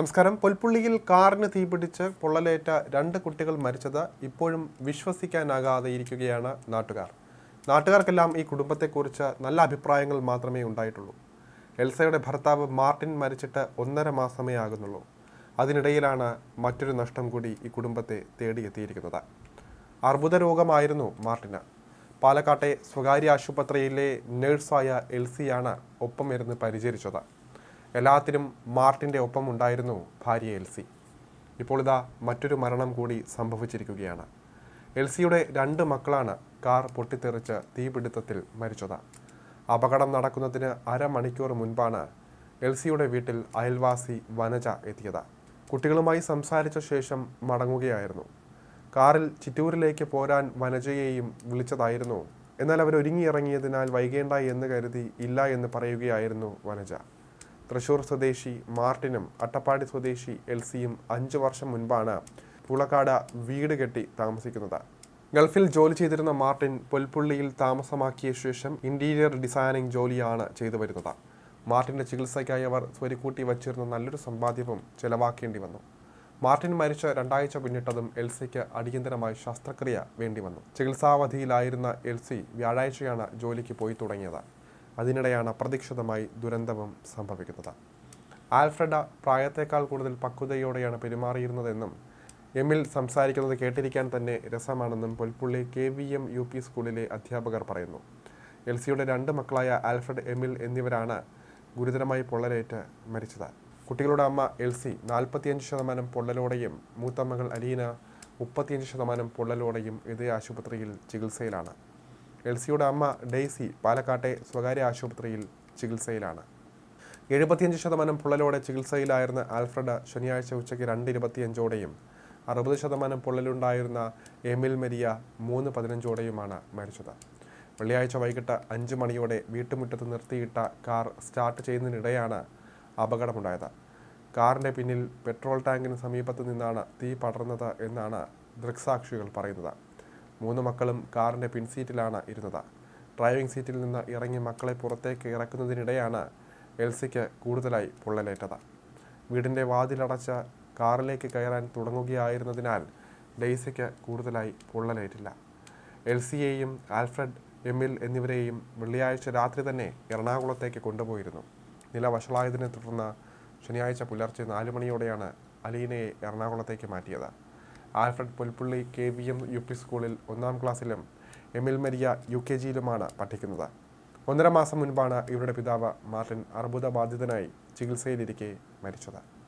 നമസ്കാരം. പൊൽപ്പുള്ളിയിൽ കാറിന് തീപിടിച്ച് പൊള്ളലേറ്റ രണ്ട് കുട്ടികൾ മരിച്ചത് ഇപ്പോഴും വിശ്വസിക്കാനാകാതെ ഇരിക്കുകയാണ് നാട്ടുകാർ. നാട്ടുകാർക്കെല്ലാം ഈ കുടുംബത്തെക്കുറിച്ച് നല്ല അഭിപ്രായങ്ങൾ മാത്രമേ ഉണ്ടായിട്ടുള്ളൂ. എൽസയുടെ ഭർത്താവ് മാർട്ടിൻ മരിച്ചിട്ട് ഒന്നര മാസമേ ആകുന്നുള്ളൂ. അതിനിടയിലാണ് മറ്റൊരു നഷ്ടം കൂടി ഈ കുടുംബത്തെ തേടിയെത്തിയിരിക്കുന്നത്. അർബുദ രോഗമായിരുന്നു മാർട്ടിന്. പാലക്കാട്ടെ സ്വകാര്യ ആശുപത്രിയിലെ നേഴ്സായ എൽസിയാണ് ഒപ്പം ഇരുന്ന് പരിചരിച്ചത്. എല്ലാത്തിനും മാർട്ടിന്റെ ഒപ്പം ഉണ്ടായിരുന്നു ഭാര്യ എൽസി. ഇപ്പോൾ ഇതാ മറ്റൊരു മരണം കൂടി സംഭവിച്ചിരിക്കുകയാണ്. എൽസിയുടെ രണ്ട് മക്കളാണ് കാർ പൊട്ടിത്തെറിച്ച് തീപിടുത്തത്തിൽ മരിച്ചത്. അപകടം നടക്കുന്നതിന് അരമണിക്കൂർ മുൻപാണ് എൽസിയുടെ വീട്ടിൽ അയൽവാസി വനജ എത്തിയത്. കുട്ടികളുമായി സംസാരിച്ച ശേഷം മടങ്ങുകയായിരുന്നു. കാറിൽ ചിറ്റൂരിലേക്ക് പോരാൻ വനജയെയും വിളിച്ചതായിരുന്നു. എന്നാൽ അവർ ഒരുങ്ങിയിറങ്ങിയതിനാൽ വൈകേണ്ട എന്ന് കരുതി ഇല്ല എന്ന് പറയുകയായിരുന്നു വനജ. തൃശൂർ സ്വദേശി മാർട്ടിനും അട്ടപ്പാടി സ്വദേശി എൽസിയും അഞ്ചു വർഷം മുൻപാണ് പുളക്കാട് വീട് കെട്ടി താമസിക്കുന്നത്. ഗൾഫിൽ ജോലി ചെയ്തിരുന്ന മാർട്ടിൻ പുൽപ്പുള്ളിയിൽ താമസമാക്കിയ ശേഷം ഇന്റീരിയർ ഡിസൈനിങ് ജോലിയാണ് ചെയ്തു വരുന്നത്. മാർട്ടിന്റെ ചികിത്സയ്ക്കായി അവർ സ്വരുക്കൂട്ടി വച്ചിരുന്ന നല്ലൊരു സമ്പാദ്യവും ചെലവാക്കേണ്ടി വന്നു. മാർട്ടിൻ മരിച്ച രണ്ടാഴ്ച പിന്നിട്ടതും എൽസിക്ക് അടിയന്തരമായി ശസ്ത്രക്രിയ വേണ്ടി വന്നു. ചികിത്സാവധിയിലായിരുന്ന എൽസി വ്യാഴാഴ്ചയാണ് ജോലിക്ക് പോയി തുടങ്ങിയത്. അതിനിടെയാണ് അപ്രതീക്ഷിതമായി ദുരന്തവും സംഭവിക്കുന്നത്. ആൽഫ്രഡ പ്രായത്തേക്കാൾ കൂടുതൽ പക്വതയോടെയാണ് പെരുമാറിയിരുന്നതെന്നും എമ്മിൽ സംസാരിക്കുന്നത് കേട്ടിരിക്കാൻ തന്നെ രസമാണെന്നും Pulppully K V M U P സ്കൂളിലെ അധ്യാപകർ പറയുന്നു. എൽസിയുടെ രണ്ട് മക്കളായ ആൽഫ്രഡ് എമിൽ എന്നിവരാണ് ഗുരുതരമായി പൊള്ളലേറ്റ് മരിച്ചത്. കുട്ടികളുടെ അമ്മ എൽസി നാൽപ്പത്തിയഞ്ച് ശതമാനം പൊള്ളലോടെയും മൂത്ത മകൾ അലീന മുപ്പത്തിയഞ്ച് ശതമാനം പൊള്ളലോടെയും ഇതേ ആശുപത്രിയിൽ ചികിത്സയിലാണ്. എൽസിയുടെ അമ്മ ഡെയ്സി പാലക്കാട്ടെ സ്വകാര്യ ആശുപത്രിയിൽ ചികിത്സയിലാണ്. എഴുപത്തിയഞ്ച് ശതമാനം പൊള്ളലോടെ ചികിത്സയിലായിരുന്ന ആൽഫ്രഡ് ശനിയാഴ്ച ഉച്ചയ്ക്ക് രണ്ട് ഇരുപത്തിയഞ്ചോടെയും അറുപത് ശതമാനം പൊള്ളലുണ്ടായിരുന്ന എമിൽ മെരിയ മൂന്ന് പതിനഞ്ചോടെയുമാണ് മരിച്ചത്. വെള്ളിയാഴ്ച വൈകിട്ട് അഞ്ച് മണിയോടെ വീട്ടുമുറ്റത്ത് നിർത്തിയിട്ട കാർ സ്റ്റാർട്ട് ചെയ്യുന്നതിനിടെയാണ് അപകടമുണ്ടായത്. കാറിന്റെ പിന്നിൽ പെട്രോൾ ടാങ്കിന് സമീപത്ത് നിന്നാണ് തീ പടർന്നത് എന്നാണ് ദൃക്സാക്ഷികൾ പറയുന്നത്. മൂന്ന് മക്കളും കാറിന്റെ പിൻസീറ്റിലാണ് ഇരുന്നത്. ഡ്രൈവിംഗ് സീറ്റിൽ നിന്ന് ഇറങ്ങി മക്കളെ പുറത്തേക്ക് ഇറക്കുന്നതിനിടെയാണ് എൽസിക്ക് കൂടുതലായി പൊള്ളലേറ്റത്. വീടിന്റെ വാതിലടച്ച കാറിലേക്ക് കയറാൻ തുടങ്ങുകയായിരുന്നതിനാൽ ഡെയ്സിക്ക് കൂടുതലായി പൊള്ളലേറ്റില്ല. എൽസിയെയും ആൽഫ്രഡ് എമിൽ എന്നിവരെയും വെള്ളിയാഴ്ച രാത്രി തന്നെ എറണാകുളത്തേക്ക് കൊണ്ടുപോയിരുന്നു. നില വഷളായതിനെ തുടർന്ന് ശനിയാഴ്ച പുലർച്ചെ നാല് മണിയോടെയാണ് അലീനയെ എറണാകുളത്തേക്ക് മാറ്റിയത്. Alfred Pulppully K V M U P സ്കൂളിൽ ഒന്നാം ക്ലാസ്സിലും എമിൽ മരിയ യു കെ ജിയിലുമാണ് പഠിക്കുന്നത്. ഒന്നര മാസം മുൻപാണ് ഇവരുടെ പിതാവ് മാർട്ടിൻ അർബുദ ബാധിതനായി ചികിത്സയിലിരിക്കെ മരിച്ചത്.